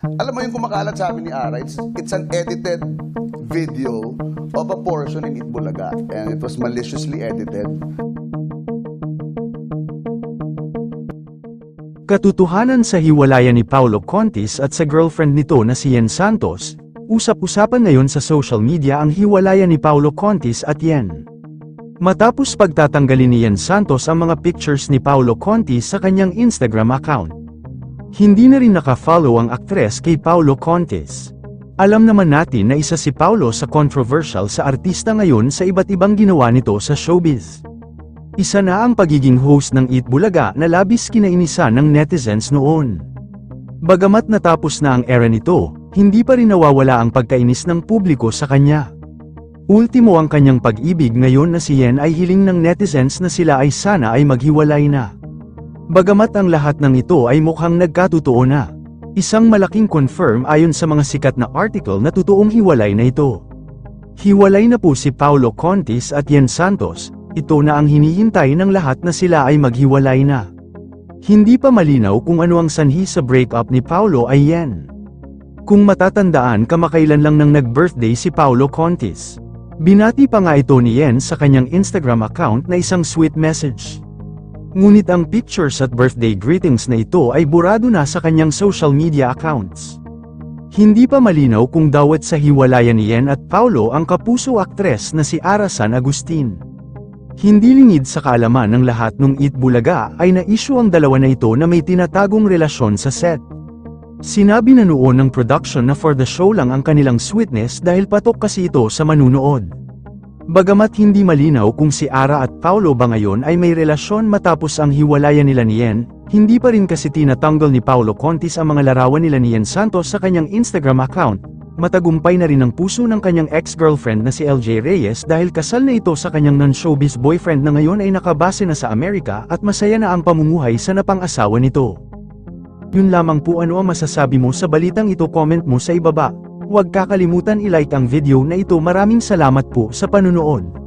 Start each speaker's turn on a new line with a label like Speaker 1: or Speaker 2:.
Speaker 1: Alam mo yung kumakalat sa amin ni Ara, it's, it's an edited video of a portion in Itbulaga and it was maliciously edited.
Speaker 2: Katotohanan sa hiwalayan ni Paulo Contis at sa girlfriend nito na si Yen Santos, usap-usapan ngayon sa social media ang hiwalayan ni Paulo Contis at Yen. Matapos pagtatanggalin ni Yen Santos ang mga pictures ni Paulo Contis sa kanyang Instagram account. Hindi na rin nakafollow ang aktres kay Paulo Contis. Alam naman natin na isa si Paulo sa controversial sa artista ngayon sa iba't ibang ginawa nito sa showbiz. Isa na ang pagiging host ng Eat Bulaga na labis kinainisan ng netizens noon. Bagamat natapos na ang era nito, hindi pa rin nawawala ang pagkainis ng publiko sa kanya. Ultimo ang kanyang pag-ibig ngayon na si Yen ay hiling ng netizens na sila ay sana ay maghiwalay na. Bagamat ang lahat ng ito ay mukhang nagkatotoo na. Isang malaking confirm ayon sa mga sikat na article na totoong hiwalay na ito. Hiwalay na po si Paulo Contis at Yen Santos, ito na ang hinihintay ng lahat na sila ay maghiwalay na. Hindi pa malinaw kung ano ang sanhi sa breakup ni Paulo ay Yen. Kung matatandaan kamakailan lang nang nag-birthday si Paulo Contis. Binati pa nga ito ni Yen sa kanyang Instagram account na isang sweet message. Ngunit ang pictures at birthday greetings na ito ay burado na sa kanyang social media accounts. Hindi pa malinaw kung dawat sa hiwalayan ni Yen at Paulo ang kapuso aktres na si Arasan Agustin. Hindi lingid sa kaalaman ng lahat nung Eat Bulaga ay na-issue ang dalawa na ito na may tinatagong relasyon sa set. Sinabi na noon ng production na for the show lang ang kanilang sweetness dahil patok kasi ito sa manunood. Bagamat hindi malinaw kung si Ara at Paulo ba ngayon ay may relasyon matapos ang hiwalayan nila ni Yen, hindi pa rin kasi tinatanggal ni Paulo Contis ang mga larawan nila ni Yen Santos sa kanyang Instagram account, matagumpay na rin ang puso ng kanyang ex-girlfriend na si LJ Reyes dahil kasal na ito sa kanyang non-showbiz boyfriend na ngayon ay nakabase na sa Amerika at masaya na ang pamumuhay sa napang-asawa nito. Yun lamang po ano ang masasabi mo sa balitang ito comment mo sa ibaba. Huwag kakalimutan i-like ang video na ito maraming salamat po sa panunood.